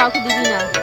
কাউকে দিবি না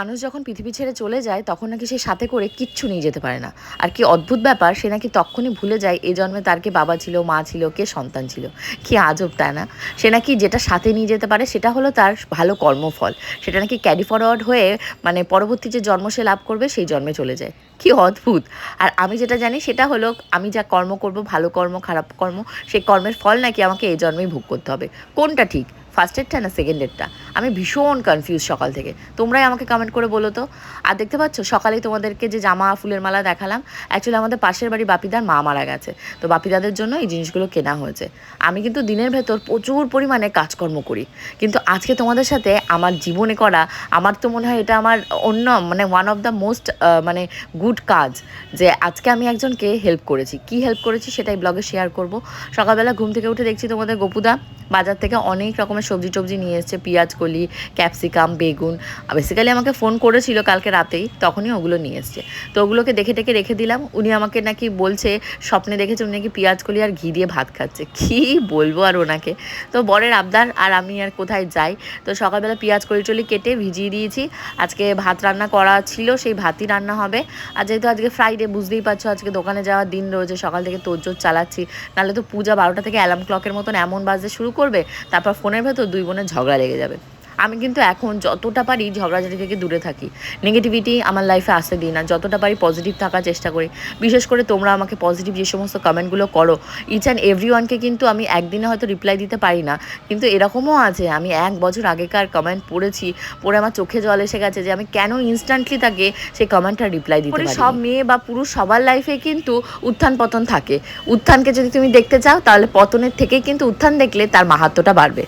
মানুষ যখন পৃথিবী ছেড়ে চলে যায়, তখন নাকি সে সাথে করে কিচ্ছু নিয়ে যেতে পারে না। আর কি অদ্ভুত ব্যাপার, সে নাকি তখনই ভুলে যায় এই জন্মে তার কে বাবা ছিল, মা ছিল, কে সন্তান ছিল। কি আজব, তাই না? সে নাকি যেটা সাথে নিয়ে যেতে পারে, সেটা হলো তার ভালো কর্মফল। সেটা নাকি ক্যারি ফরওয়ার্ড হয়ে মানে পরবর্তী যে জন্ম সে লাভ করবে, সেই জন্মে চলে যায়। কি অদ্ভুত! আর আমি যেটা জানি, সেটা হলো আমি যা কর্ম করব, ভালো কর্ম, খারাপ কর্ম, সেই কর্মের ফল নাকি আমাকে এই জন্মেই ভোগ করতে হবে। কোনটা ঠিক? ফার্স্টেরটা না সেকেন্ডেরটা আমি ভীষণ কনফিউজ সকাল থেকে। তোমরাই আমাকে কমেন্ট করে বলো তো। আর দেখতে পাচ্ছ, সকালেই তোমাদেরকে যে জামা, ফুলের মালা দেখালাম অ্যাকচুয়ালি আমাদের পাশের বাড়ি বাপিদার মা মারা গেছে। তো বাপিদাদের জন্য এই জিনিসগুলো কেনা হয়েছে। আমি কিন্তু দিনের ভেতর প্রচুর পরিমাণে কাজকর্ম করি। কিন্তু আজকে তোমাদের সাথে আমার জীবনে করা, আমার তো মনে হয় এটা আমার অন্য মানে ওয়ান অফ দ্য মোস্ট মানে গুড কাজ, যে আজকে আমি একজনকে হেল্প করেছি। কি হেল্প করেছি সেটাই ব্লগে শেয়ার করব। সকালবেলা ঘুম থেকে উঠে দেখছি তোমাদের গোপুদা, বাজার থেকে অনেক রকমের সবজি টবজি নিয়ে এসেছে, পেঁয়াজ, কলি, ক্যাপসিকাম, বেগুন। বেসিক্যালি আমাকে ফোন করেছিল কালকে রাতেই, তখনই ওগুলো নিয়ে এসছে। তো ওগুলোকে দেখে টেকে রেখে দিলাম। উনি আমাকে নাকি বলছে, স্বপ্নে দেখেছে উনি নাকি পেঁয়াজ, কলি আর ঘি দিয়ে ভাত খাচ্ছে। কি বলব আর ওনাকে? তো বরের আবদার, আর আমি আর কোথায় যাই? তো সকালবেলা পেঁয়াজ, কলি, টলি কেটে ভিজিয়ে দিয়েছি। আজকে ভাত রান্না করা ছিল, সেই ভাতই রান্না হবে। আর যেহেতু আজকে ফ্রাইডে বুঝতেই পারছ, আজকে দোকানে যাওয়ার দিন রয়েছে, সকাল থেকে তোরজোর চালাচ্ছি। নাহলে তো পূজা বারোটা থেকে অ্যালার্ম ক্লকের মতন এমন বাজতে শুরু করবে, তারপর ফোনের ভেতর দুই বোনের ঝগড়া লেগে যাবে। আমি কিন্তু এখন যতটা পারি ঝগড়াঝাটি থেকে দূরে থাকি। নেগেটিভিটি আমার লাইফে আসতে দিই না। যতটা পারি পজিটিভ থাকার চেষ্টা করি। বিশেষ করে তোমরা আমাকে পজিটিভ যে সমস্ত কমেন্টগুলো করো ইচ অ্যান্ড এভরি ওয়ানকে কিন্তু আমি একদিনে হয়তো রিপ্লাই দিতে পারি না। কিন্তু এরকমও আছে আমি এক বছর আগেকার কমেন্ট পড়েছি পড়ে আমার চোখে জল এসে গেছে যে আমি কেন ইনস্ট্যান্টলি তাকে সেই কমেন্টটা রিপ্লাই দিতে পারি সব মেয়ে বা পুরুষ সবার লাইফে কিন্তু উত্থান পতন থাকে। উত্থানকে যদি তুমি দেখতে চাও তাহলে পতনের থেকে কিন্তু উত্থান দেখলে তার মাহাত্মটা বাড়বে।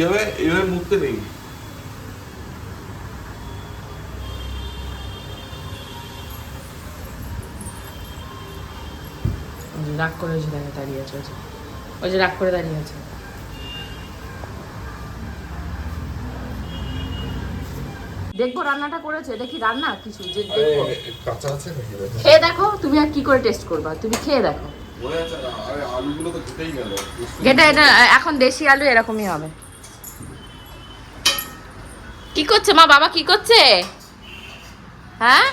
কীভাবে এভাবে মুখতে নেই রাগ করে ওই যে দাঁড়িয়ে আছে ওই যে। রাগ করে দাঁড়িয়ে আছে। দেখব রান্নাটা করেছে এটা কি রান্না কিছু যে দেখব। কাঁচা আছে নাকি? খেয়ে দেখো তুমি আর কি করে টেস্ট করবা? তুমি খেয়ে দেখো। এটা এখন দেশি আলু এরকমই হবে। কি করছে? মা বাবা কি করছে? হ্যাঁ?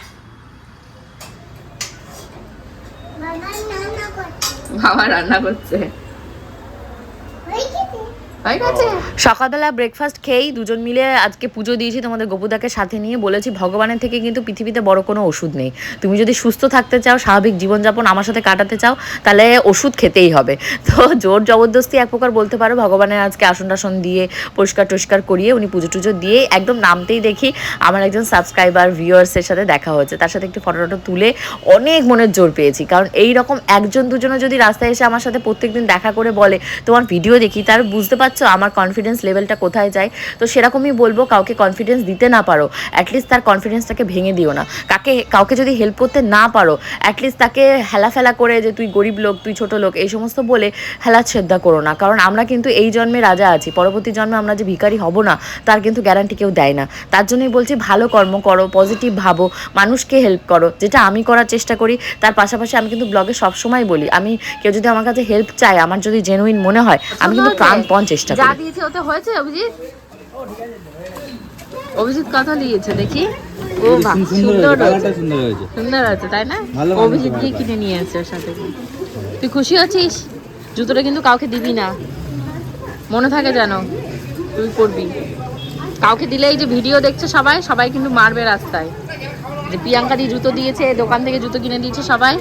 বাবা রান্না করছে। সকালবেলা ব্রেকফাস্ট খেয়েই দুজন মিলে আজকে পুজো দিয়েছি তোমাদের গোপুদাকে সাথে নিয়ে বলেছি, ভগবানের থেকে কিন্তু পৃথিবীতে বড় কোনো ওষুধ নেই। তুমি যদি সুস্থ থাকতে চাও, স্বাভাবিক জীবনযাপন আমার সাথে কাটাতে চাও, তাহলে ওষুধ খেতেই হবে। তো জোর জবরদস্তি এক প্রকার বলতে পারো, ভগবানের আজকে আসন টাসন দিয়ে পরিষ্কার টরিষ্কার করিয়ে উনি পুজো টুজো দিয়ে একদম নামতেই দেখি আমার একজন সাবস্ক্রাইবার ভিউয়ার্সের সাথে দেখা হয়েছে। তার সাথে একটু ফটো টটো তুলে অনেক মনের জোর পেয়েছি। কারণ এই রকম একজন দুজনে যদি রাস্তায় এসে আমার সাথে প্রত্যেকদিন দেখা করে বলে, তোমার ভিডিও দেখি, তার বুঝতে পারছ আমার কনফিডেন্স লেভেলটা কোথায় যায়? তো সেরকমই বলব কাউকে কনফিডেন্স দিতে না পারো অ্যাটলিস্ট তার কনফিডেন্সটাকে ভেঙে দিও না। কাকে কাউকে যদি হেল্প করতে না পারো অ্যাটলিস্ট তাকে হেলাফেলা করে যে তুই গরিব লোক তুই ছোট লোক এই সমস্ত বলে হেলা শ্রদ্ধা করো না। কারণ আমরা কিন্তু এই জন্মে রাজা আছি পরবর্তী জন্মে আমরা যে ভিখারি হব না তার কিন্তু গ্যারান্টি কেউ দেয় না। তার জন্যই বলছি ভালো কর্ম করো পজিটিভ ভাবো মানুষকে হেল্প করো যেটা আমি করার চেষ্টা করি তার পাশাপাশি আমি কিন্তু ব্লগে সবসময় বলি আমি কেউ যদি আমার কাছে হেল্প চায় আমার যদি জেনুইন মনে হয় আমি কিন্তু প্রাণপণ চেষ্টা যা দিয়েছে ওতে হয়েছে অভিজিৎ? অভিজিৎ কথা দিয়েছে দেখি। ও বাহ সুন্দর হয়েছে সুন্দর হয়েছে। আছে তাই না? ভালো অভিজিৎ। গিয়ে কিনে নিয়ে এসছে ওর সাথে। তুই খুশি আছিস? জুতোটা কিন্তু কাউকে দিবি না। মনে থাকে যেন তুই করবি কাউকে দিলে এই যে ভিডিও দেখছে সবাই সবাই কিন্তু মারবে রাস্তায়। যে প্রিয়াঙ্কা দি জুতো দিয়েছে দোকান থেকে জুতো কিনে দিয়েছে সবাই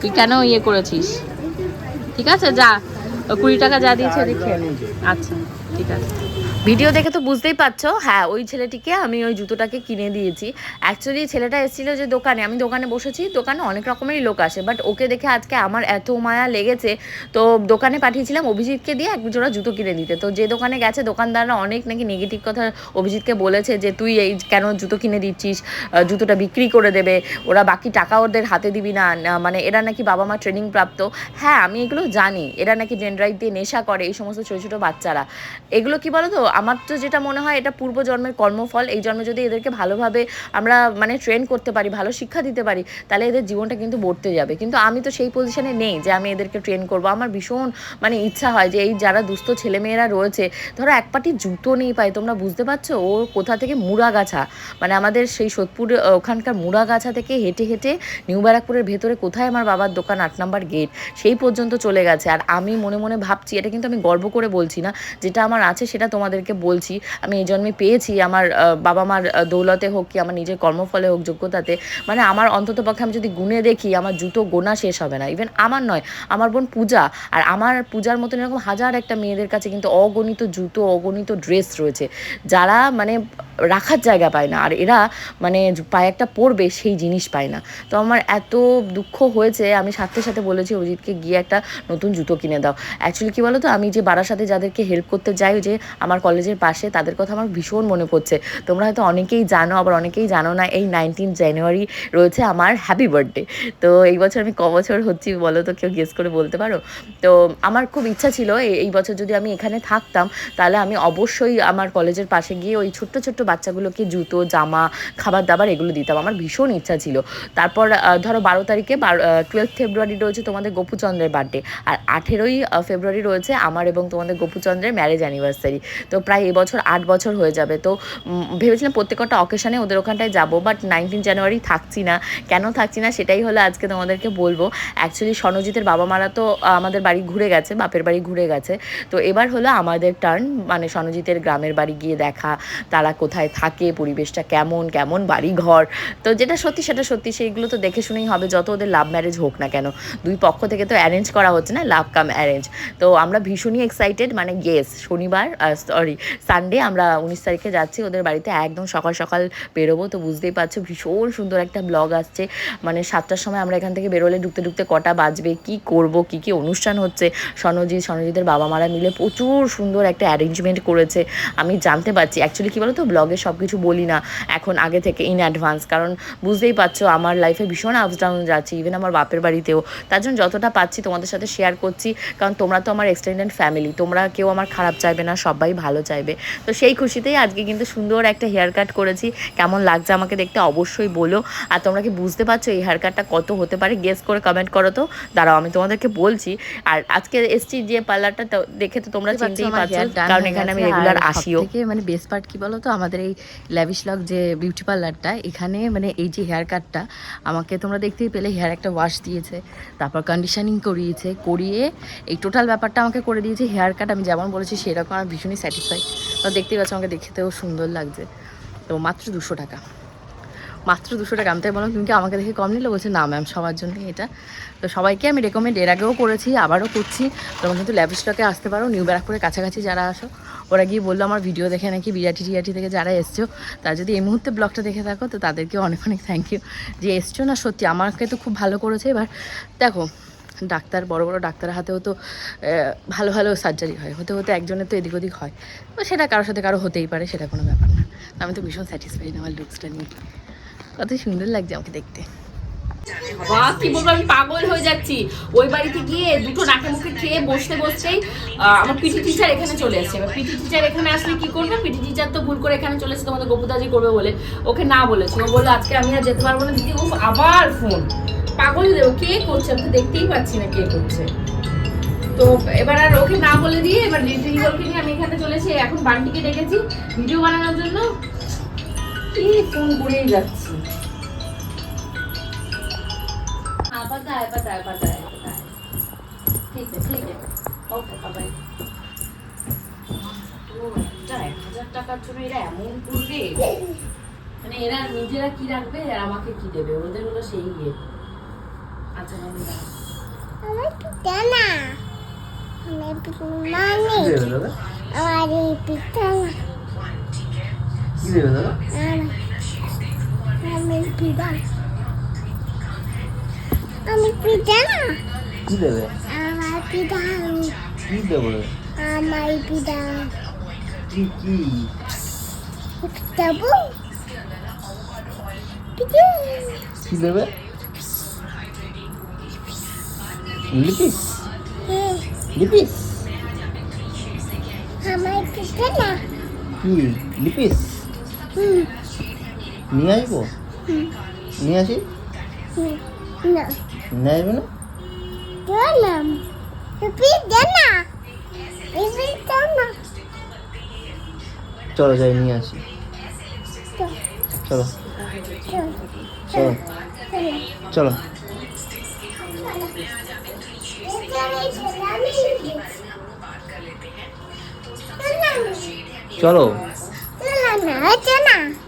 তুই কেন ইয়ে করেছিস? ঠিক আছে যা। কুড়ি টাকা যা দিয়েছে নে। আচ্ছা ঠিক আছে ভিডিও দেখে তো বুঝতেই পারছ। হ্যাঁ ওই ছেলেটিকে আমি ওই জুতোটাকে কিনে দিয়েছি। অ্যাকচুয়ালি ছেলেটা এসেছিল যে দোকানে। আমি দোকানে বসেছি, দোকানে অনেক রকমেরই লোক আসে। বাট ওকে দেখে আজকে আমার এত মায়া লেগেছে, তো দোকানে পাঠিয়েছিলাম অভিজিৎকে দিয়ে এক জোড়া জুতো কিনে দিতে। তো যে দোকানে গেছে, দোকানদাররা অনেক নাকি নেগেটিভ কথা অভিজিৎকে বলেছে যে, তুই এই কেন জুতো কিনে দিচ্ছিস? জুতোটা বিক্রি করে দেবে। ওরা বাকি টাকা ওদের হাতে দিবি না। মানে এরা নাকি বাবা মা ট্রেনিং প্রাপ্ত। হ্যাঁ আমি এগুলো জানি। এরা নাকি ডেন্ড্রাইট দিয়ে নেশা করে, এই সমস্ত ছোটো ছোটো বাচ্চারা। এগুলো কি বলো তো আমার তো যেটা মনে হয় এটা পূর্বজন্মের কর্মফল। এই জন্মে যদি এদেরকে ভালোভাবে আমরা মানে ট্রেন করতে পারি, ভালো শিক্ষা দিতে পারি, তাহলে এদের জীবনটা কিন্তু বর্তে যাবে। কিন্তু আমি তো সেই পজিশনে নেই যে আমি এদেরকে ট্রেন করব। আমার ভীষণ মানে ইচ্ছা হয় যে এই যারা দুস্থ ছেলেমেয়েরা রয়েছে, ধরো এক পাটি জুতো নেই পায়, তোমরা বুঝতে পারছ? ও কোথা থেকে? মুড়াগাছা। মানে আমাদের সেই সোদপুর ওখানকার মুড়াগাছা থেকে হেঁটে হেঁটে নিউ ব্যারাকপুরের ভেতরে কোথায় আমার বাবার দোকান? আট নাম্বার গেট সেই পর্যন্ত চলে গেছে। আর আমি মনে মনে ভাবছি, এটা কিন্তু আমি গর্ব করে বলছি না, যেটা আমার আছে সেটা তোমাদেরকে বলছি, আমি এই জন্মে পেয়েছি আমার বাবা মার দৌলতে হোক কি আমার নিজের কর্মফলে হোক, যোগ্যতাতে মানে আমার অন্তত পক্ষে আমি যদি গুনে দেখি, আমার জুতো গোনা শেষ হবে না। ইভেন আমার নয়, আমার বোন পূজা, আর আমার পূজার মতন এরকম হাজার একটা মেয়েদের কাছে কিন্তু অগণিত জুতো, অগণিত ড্রেস রয়েছে, যারা মানে রাখার জায়গা পায় না, আর এরা মানে পায়ে একটা পরবে সেই জিনিস পায় না। তো আমার এত দুঃখ হয়েছে, আমি সাথে সাথে বলেছি, অজিতকে গিয়ে একটা নতুন জুতো কিনে দাও। অ্যাকচুয়ালি কী বলো তো আমি যে বারাসাতে যাদেরকে হেল্প করতে যাই যে আমার কলেজের পাশে তাদের কথা আমার ভীষণ মনে পড়ছে। তোমরা হয়তো অনেকেই জানো, আবার অনেকেই জানো না, এই নাইনটিন জানুয়ারি রয়েছে আমার হ্যাপি বার্থডে তো এই বছর আমি ক বছর হচ্ছি বলো তো, কেউ গেস করে বলতে পারো? তো আমার খুব ইচ্ছা ছিল এই- বছর যদি আমি এখানে থাকতাম, তাহলে আমি অবশ্যই আমার কলেজের পাশে গিয়ে ওই ছোট্ট ছোট্ট বাচ্চাগুলোকে জুতো, জামা খাবার দাবার এগুলো দিতাম। আমার ভীষণ ইচ্ছা ছিল। তারপর ধরো বারো তারিখে টুয়েলভ ফেব্রুয়ারি রয়েছে তোমাদের গোপুচন্দ্রের বার্থডে আর আঠেরোই ফেব্রুয়ারি রয়েছে আমার এবং তোমাদের গোপুচন্দ্রের ম্যারেজ অ্যানিভার্সারি তো প্রায় এবছর আট বছর হয়ে যাবে। তো ভেবেছিলাম প্রত্যেকটা অকেশনে ওদের ওখানটায় যাব বাট নাইনটিন জানুয়ারি থাকছি না। কেন থাকছি না সেটাই হলো আজকে তোমাদেরকে বলব। অ্যাকচুয়ালি সনজিতের বাবা মারা তো আমাদের বাড়ি ঘুরে গেছে, বাপের বাড়ি ঘুরে গেছে। তো এবার হলো আমাদের টার্ন মানে সনজিতের গ্রামের বাড়ি গিয়ে দেখা, তারা কোথায় থাকে, পরিবেশটা কেমন কেমন বাড়ি ঘর। তো যেটা সত্যি সেটা সত্যি, সেইগুলো তো দেখে শুনেই হবে, যত ওদের লাভ ম্যারেজ হোক না কেন। দুই পক্ষ থেকে তো অ্যারেঞ্জ করা হচ্ছে না লাভ কাম অ্যারেঞ্জ তো আমরা ভীষণই এক্সাইটেড মানে গেস শনিবার সরি সানডে আমরা উনিশ তারিখে যাচ্ছি, ওদের বাড়িতে একদম সকাল সকাল বেরোবো। তো বুঝতেই পারছ, ভীষণ সুন্দর একটা ব্লগ আসছে। মানে সাতটার সময় আমরা এখান থেকে বেরোলে ঢুকতে ঢুকতে কটা বাজবে, কি করব, কি কি অনুষ্ঠান হচ্ছে? সনজিৎ, সনজিতের বাবা মারা মিলে প্রচুর সুন্দর একটা অ্যারেঞ্জমেন্ট করেছে। আমি জানতে পারছি অ্যাকচুয়ালি কী বলো তো ব্লগে সব কিছু বলি না, এখন আগে থেকে ইন অ্যাডভান্স কারণ বুঝতেই পারছ, আমার লাইফে ভীষণ আপস ডাউন যাচ্ছে ইভেন আমার বাপের বাড়িতেও। তার জন্য যতটা পাচ্ছি তোমাদের সাথে শেয়ার করছি, কারণ তোমরা তো আমার এক্সটেন্ডেড ফ্যামিলি তোমরা কেউ আমার খারাপ চাইবে না, সবাই ভালো চাইবে। তো সেই খুশিতেই আজকে কিন্তু সুন্দর একটা হেয়ার কাট করেছি। কেমন লাগছে আমাকে দেখতে অবশ্যই বলো। আর তোমরা কি বুঝতে পারছ এই হেয়ার কাটটা কত হতে পারে? গেস করে কমেন্ট করো তো। দাঁড়াও আমি তোমাদেরকে বলছি। আর আজকে এসছি যে পার্লারটা দেখে তো তোমরা চিনতেই পারছ কারণ এখানে আমি রেগুলার আসিও। মানে বেস্ট পার্ট কি বলো তো? আমাদের এই ল্যাভিশ লক যে বিউটি পার্লারটা এখানে মানে এই যে হেয়ার কাটটা আমাকে তোমরা দেখতেই পেলে। হেয়ার একটা ওয়াশ দিয়েছে তারপর কন্ডিশনিং করিয়েছে করিয়ে এই টোটাল ব্যাপারটা আমাকে করে দিয়েছে। হেয়ার কাট আমি যেমন বলেছি সেরকম আমি ভীষণই স্যাটিসফাই তো দেখতেই পাচ্ছ আমাকে দেখতেও সুন্দর লাগছে। তো মাত্র দুশো টাকা। মাত্র দুশো টাকা। আমি তাই বললাম, তুমি কি আমাকে দেখে কম নিলে? বলছে, না ম্যাম সবার জন্যই এটা। তো সবাইকে আমি রেকমেন্ড এর আগেও করেছি, আবারও করছি। তোমরা কিন্তু ল্যাভিস্টকে আসতে পারো নিউ ব্যারাকপুরের কাছাকাছি যারা আসো। ওরা গিয়ে বলল, আমার ভিডিও দেখে নাকি বিরাটি টিরাটি থেকে যারা এসছো, তারা যদি এই মুহূর্তে ব্লগটা দেখে থাকো, তো তাদেরকে অনেক অনেক থ্যাংক ইউ যে এসছো না সত্যি। আমাকে তো খুব ভালো করেছে। এবার দেখো ডাক্তার, বড় বড় ডাক্তারের হাতেও তো ভালো ভালো সার্জারি হয়। হতে হতে একজনের তো এদিক ওদিক হয়। তো সেটা কারোর সাথে কারও হতেই পারে, সেটা কোনো ব্যাপার না। আমি তো ভীষণ স্যাটিসফাইড আমার লুকসটা নিয়ে। কত সুন্দর লাগছে আমাকে দেখতে। বাহ, কি বলব, আমি পাগল হয়ে যাচ্ছি। ওই বাড়িতে গিয়ে দুটো নাকে মুখে খেয়ে বসতে বসতেই আমার পিটি টিচার এখানে চলে এসেছে এবার পিটি টিচার এখানে আসলে কি করবে? পিটি টিচার তো ভুল করে এখানে চলে এসেছে, তোমাদের গোপুদাজি করবে বলে। ওকে না বলেছে। ও বলল, আজকে আমি আর যেতে পারব না। দিদি ও আবার ফোন পাগল দেবো কে করছে? আমি তো দেখতেই পাচ্ছি না কে করছে। তো এবার আর ওকে না বলে দিয়ে এবার রিগলকে নিয়ে আমি এখানে চলেছি এখন বান্টিকে ডেকেছি ভিডিও বানানোর জন্য। কি ফোন করেই যাচ্ছি। মানে এরা নিজেরা কি রাখবে আর আমাকে কি দেবে? ওদের হলো সেই গিয়ে আচ্ছা আমি আমার পিতা না আমার পিতা মানে আমার পিতা কি দেবে দাদা আমি পিতা আমি পিতা না কি দেবে আমার পিতা কি দেবে আমার পিতা কি কি যাব পিতা কি দেবে লিপিস লিপিস আমার পিতা না কি লিপিস হুম নিয়ে আসব নিয়ে আসি না নিয়ে আসবে না তোর নাম পিতা না পিতা না চলো যাই নিয়ে আসি চলো চলো চলো চলো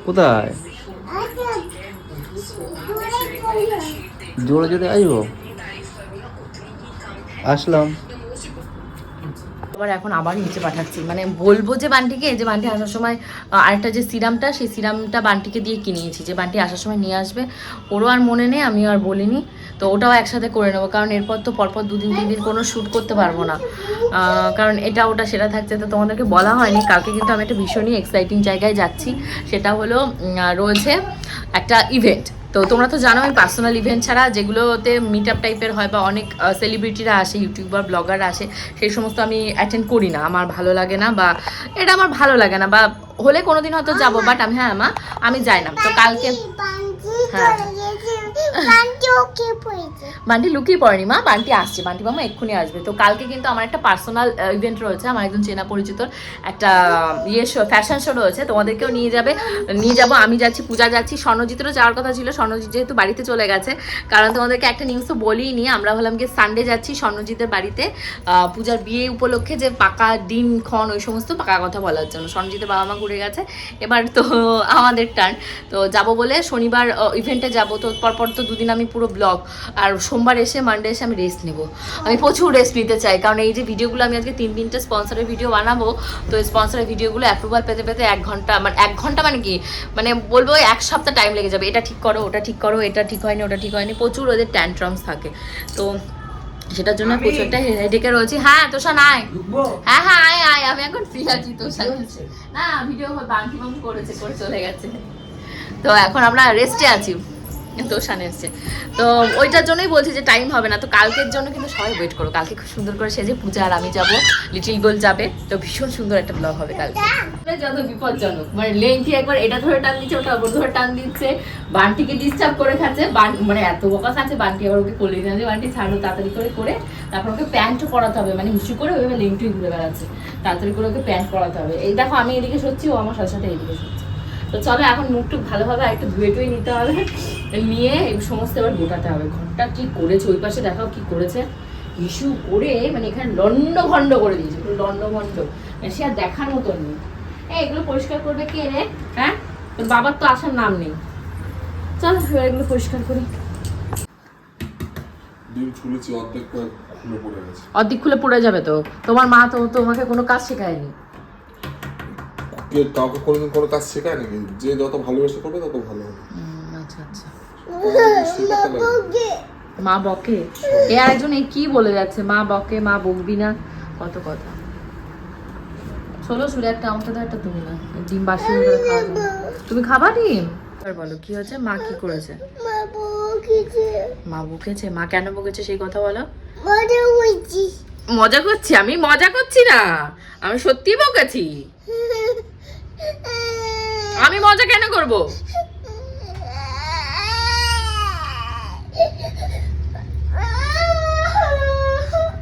কোথায় জোরে জোরে আসব আসলাম আবার এখন আবার নিচে পাঠাচ্ছি। মানে বলব যে বান্টিকে যে বান্টি আসার সময় আরেকটা যে সিরামটা, সেই সিরামটা বান্টিকে দিয়ে কিনিয়েছি। যে বান্টি আসার সময় নিয়ে আসবে, ওরও আর মনে নেই, আমিও আর বলিনি। তো ওটাও একসাথে করে নেব, কারণ এরপর তো পরপর দুদিন, তিন দিন কোনো শ্যুট করতে পারব না। কারণ এটা ওটা সেটা থাকছে, তো তোমাদেরকে বলা হয়নি। কালকে কিন্তু আমি একটা ভীষণই এক্সাইটিং জায়গায় যাচ্ছি। সেটা হলো রয়েছে একটা ইভেন্ট তো তোমরা তো জানো আমি পার্সোনাল ইভেন্ট ছাড়া যেগুলোতে মিট আপ টাইপের হয় বা অনেক সেলিব্রিটিরা আসে ইউটিউবার ব্লগাররা আসে সেই সমস্ত আমি অ্যাটেন্ড করি না। আমার ভালো লাগে না বা এটা আমার ভালো লাগে না বা হলে কোনোদিন হয়তো যাব বাট আমি হ্যাঁ মা আমি যাই না। তো কালকে হ্যাঁ। বান্টি লুকিয়ে পড়েনি মা, বান্টি আসছে। বান্টি মামা এক্ষুনি আসবে। তো কালকে কিন্তু আমার একটা পার্সোনাল ইভেন্ট রয়েছে, আমার একজন চেনা পরিচিত, একটা ইয়ে শো ফ্যাশন শো রয়েছে। তোমাদেরকেও নিয়ে যাবে, নিয়ে যাব। আমি যাচ্ছি, পূজা যাচ্ছি। স্বর্ণজিতেরও যাওয়ার কথা ছিল। স্বর্ণজিৎ যেহেতু বাড়িতে চলে গেছে, কারণ তোমাদেরকে একটা নিউজ তো বলিই নি আমরা হলাম গিয়ে সানডে যাচ্ছি স্বর্ণজিতের বাড়িতে। পূজার বিয়ে উপলক্ষে যে পাকা ডিম খন ওই সমস্ত পাকা কথা বলার জন্য। স্বর্ণজিতের বাবা মা ঘুরে গেছে। এবার তো আমাদের টার্ন তো যাব বলে শনিবার ইভেন্টে যাব। তো পরপর তো দুদিন আমি পুরো ব্লগ আর সোমবার এসে মানডে এসে আমি রেস্ট নেব। আমি প্রচুর রেস্ট নিতে চাই কারণ এই যে ভিডিওগুলো আমি আজকে তিন তিনটে স্পন্সরের ভিডিও বানাবো তো স্পন্সরের ভিডিওগুলো অ্যাপ্রুভাল পেতে পেতে এক ঘণ্টা মানে এক ঘণ্টা মানে কি? মানে বলব এক সপ্তাহ টাইম লেগে যাবে এটা ঠিক করো ওটা ঠিক করো এটা ঠিক হয়নি ওটা ঠিক হয়নি প্রচুর ওদের ট্যান্ট্রামস থাকে। তো সেটার জন্য প্রচুর একটা হেডেকে রয়েছে। হ্যাঁ তোষা নাই হ্যাঁ হ্যাঁ আয় আয় আমি এখন ফ্রি আছি তোষা না ভিডিও বাঙ্কি বাঙ্কি করেছে করে চলে গেছে। তো এখন আমরা রেস্টে আছি। তোষান এসছে। তো ওইটার জন্যই বলছি যে টাইম হবে না। তো কালকের জন্য কিন্তু সবাই ওয়েট করো। কালকে খুব সুন্দর করে সেজে পূজা আর আমি যাব। লিটিল গোল যাবে। তো ভীষণ সুন্দর একটা ব্লগ হবে কালকে। যত বিপজ্জনক। মানে লেংথি একবার এটা ধরে টান দিচ্ছে, ওটা ওপর ধরে টান দিচ্ছে। বান্টিকে ডিস্টার্ব করে খাচ্ছে। মানে এত বকা খাচ্ছে, বান্টি আবার ওকে কোলে নিয়ে বান্টি ছাড়ো, তাড়াতাড়ি করে করে তারপর ওকে প্যান্টও পরাতে হবে। মানে উঁচু করে ওইভাবে লেংটি ঘুরে বেড়াচ্ছে। তাড়াতাড়ি করে ওকে প্যান্ট পরাতে হবে। এই দেখো, আমি এদিকে সরছি, ও আমার সাথে সাথে এদিকে সরছে। তো চলো এখন মুখটুক ভালোভাবে একটু ধুয়ে টুয়ে নিতে হবে। নিয়ে এই সমস্ত এবার গোটাতে হবে। ঘরটা কি করেছে? ওই পাশে দেখাও কি করেছে। ইস্যু করে মানে এখানে লন্ড ভণ্ড করে দিয়েছে পুরো লন্ড ভন্ড মানে সে আর দেখার মতন নেই। হ্যাঁ এগুলো পরিষ্কার করবে কে রে? হ্যাঁ? তোর বাবার তো আসার নাম নেই। চল এগুলো পরিষ্কার করি। অর্ধেক খুলে পড়ে যাবে তো? তোমার মা তো তোমাকে কোনো কাজ শেখায়নি। কাউকে কোনোদিন কোনো কাজ শেখায় নাকি? যে যত ভালোবেসে করবে তত ভালো হবে। আচ্ছা আচ্ছা। মা বকে? এ আর একজন এই কি বলে যাচ্ছে? মা বকে মা বকবি না? কত কথা। চলো শুলে একটা আমাকে দাও একটা তুমি না। ডিম বাসি খাওয়া তুমি খাবা ডিম? এবার বলো কি হয়েছে? মা কি করেছে? মা বকেছে? মা কেন বকেছে সেই কথা বলো। মজা করছি। আমি মজা করছি না। আমি সত্যি বকেছি। আমি মজা কেন করব?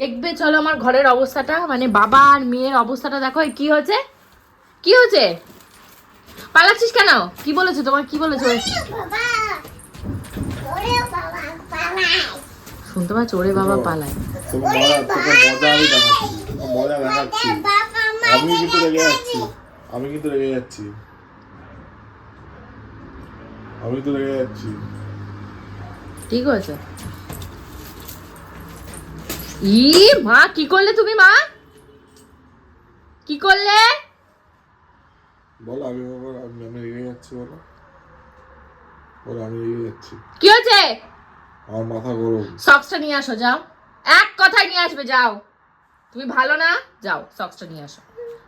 দেখবে চলো আমার ঘরের অবস্থাটা মানে বাবা আর মেয়ের অবস্থাটা দেখো কি হয়েছে? কি হয়েছে? পালাচ্ছিস কেন? কি বলেছ তোমার? কি বলেছ? শুনতে পাচ্ছ? ওরে বাবা পালায়। মজা আমি দেখাচ্ছি। কিন্তু রেগে যাচ্ছি। আমি কিন্তু রেগে যাচ্ছি। আমি কিন্তু রেগে যাচ্ছি। ঠিক আছে। ই মা কি করলে তুমি মা? কি করলে? বলো আমি বাবা আমি আমি রেগে যাচ্ছি বলো। বলো আমি রেগে যাচ্ছি। কি হয়েছে? আমার মাথা গরম। সক্সটা নিয়ে আসো যাও। এক কথায় নিয়ে আসবে যাও। তুমি ভালো না? যাও সক্সটা নিয়ে আসো।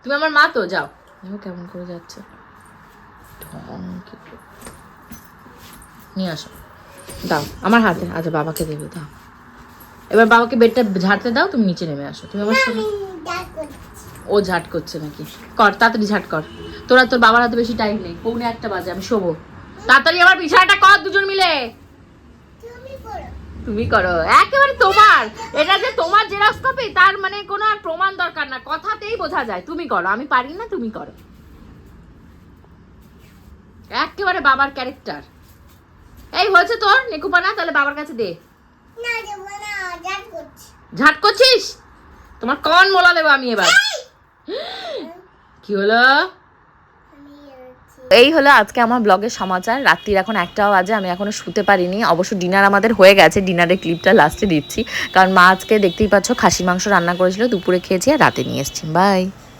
তুমি আমার মা তো যাও। দেখো কেমন করে যাচ্ছে। নিয়ে আসো। দাও আমার হাতে আচ্ছা বাবাকে দেবে দাও। এবার বাবাকে বেডটা ঝাড়তে দাও তুমি নিচে নেমে আসো। তুমি আমার ও ঝাট করছে নাকি? কর তাড়াতাড়ি ঝাট কর। তোরা তোর বাবার হাতে বেশি টাইম নেই। পৌনে একটা বাজে আমি শোবো। তাড়াতাড়ি আমার বিছানাটা কর দুজন মিলে। তুমি করো। একেবারে তোমার। এটা যে তোমার জেরক্স কপি তার মানে কোনো আর প্রমাণ দরকার না। কথাতেই বোঝা যায় তুমি করো। আমি পারি না তুমি করো। একেবারে বাবার ক্যারেক্টার। এই হয়েছে তোর নেকুপানা তাহলে বাবার কাছে দে। ঝাট করছিস? তোমার কন মোলা দেবো আমি এবার। কি হলো? এই হলো আজকে আমার ব্লগের সমাচার। রাত্রির এখন একটাও বাজে, আমি এখনও শুতে পারিনি। অবশ্য ডিনার আমাদের হয়ে গেছে, ডিনারের ক্লিপটা লাস্টে দিচ্ছি। কারণ মা আজকে দেখতেই পাচ্ছ খাসি মাংস রান্না করেছিল, দুপুরে খেয়েছি আর রাতে নিয়ে এসছি। বাই